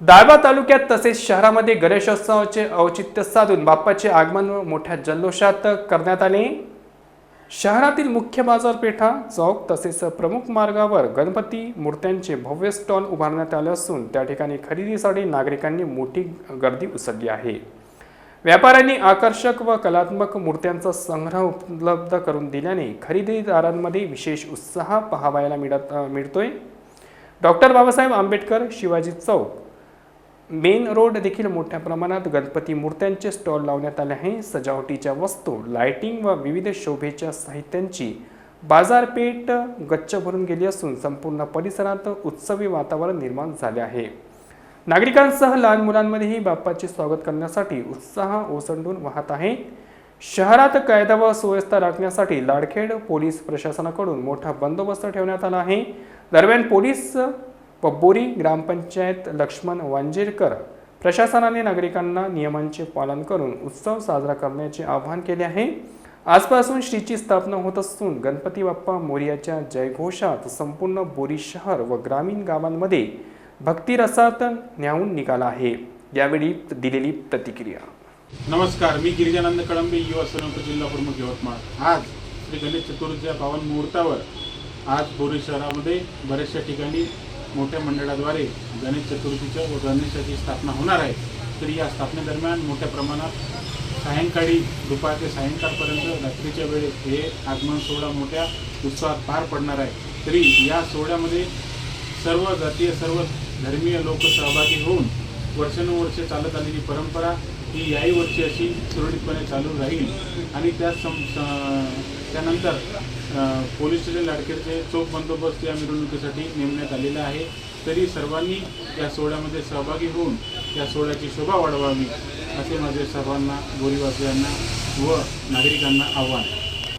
दाळबा तालुक्यात तसेच शहरामध्ये गणेशोत्सवाचे औचित्य साधून बाप्पाचे आगमन मोठ्या जल्लोषात करण्यात आले. शहरातील मुख्य बाजारपेठा चौक तसेच प्रमुख मार्गावर गणपती मूर्त्यांचे भव्य स्टॉल उभारण्यात आले असून त्या ठिकाणी खरेदीसाठी नागरिकांनी मोठी गर्दी उसळली आहे. व्यापाऱ्यांनी आकर्षक व कलात्मक मूर्त्यांचा संग्रह उपलब्ध करून दिल्याने खरेदीदारांमध्ये विशेष उत्साह पाहावायला मिळत मिळतोय. Doctor Babasaheb Ambedkar Shivaji Chowk main road देखील मोठ्या प्रमाणात गणपती मूर्त्यांचे स्टॉल लावण्यात आले आहे. सजावटीच्या वस्तू लाइटिंग व विविध शोभेच्या साहित्यांची बाजारपेठ गच्च भरून गेली असून संपूर्ण परिसरात उत्सवी वातावरण निर्माण झाले आहे. नागरिकांसह लहान मुलांमध्येही बाप्पाचे स्वागत करण्यासाठी उत्साह ओसंडून वाहत आहे. शहरात कायदा व सुव्यवस्था राखण्यासाठी लाडखेड पोलीस प्रशासनाकडून मोठा बंदोबस्त ठेवण्यात आला आहे. दरम्यान पोलीस पब्बोरी ग्रामपंचायत लक्ष्मण वांजेरकर प्रशासनाने नागरिकांना नियमांचे पालन करून उत्सव साजरा करण्याचे आवाहन केले आहे. आजपासून श्रीची स्थापना होत असून गणपती बाप्पा मोर्याच्या जयघोषात संपूर्ण बोरी शहर व ग्रामीण गावांमध्ये भक्तिरसात न्याहून निघाला आहे. यावेळी दिलेली प्रतिक्रिया. नमस्कार मी गिरिजानंद कळंबे युवा संयुक्त जिल्हा प्रमुख यवतमाळ. आज श्री गणेश चतुर्थीच्या पावन मुहूर्तावर आज बोरी शहरामध्ये बऱ्याचशा ठिकाणी मोठ्या मंडळाद्वारे गणेश चतुर्थीच्या व गणेशाची स्थापना होणार आहे. तरी या स्थापनेदरम्यान मोठ्या प्रमाणात सायंकाळी दुपार ते सायंकाळपर्यंत रात्रीच्या वेळेस हे आगमन सोहळा मोठ्या उत्साहात पार पडणार आहे. तरी या सोहळ्यामध्ये सर्व जातीय सर्व धर्मीय लोक सहभागी होऊन वर्षानुवर्षे चालत आलेली परंपरा ही याही वर्षी अशी सुरळीतपणे चालू राहील. आणि त्या सं त्यानंतर पोलीस स्टेशन लाडकेचे चोख बंदोबस्त या मिरवणुकीसाठी नेमण्यात आलेला आहे. तरी सर्वांनी या सोहळ्यामध्ये सहभागी होऊन या सोहळ्याची शोभा वाढवावी असे माझे सर्वांना गोरीवासियांना व नागरिकांना आव्हान. आहे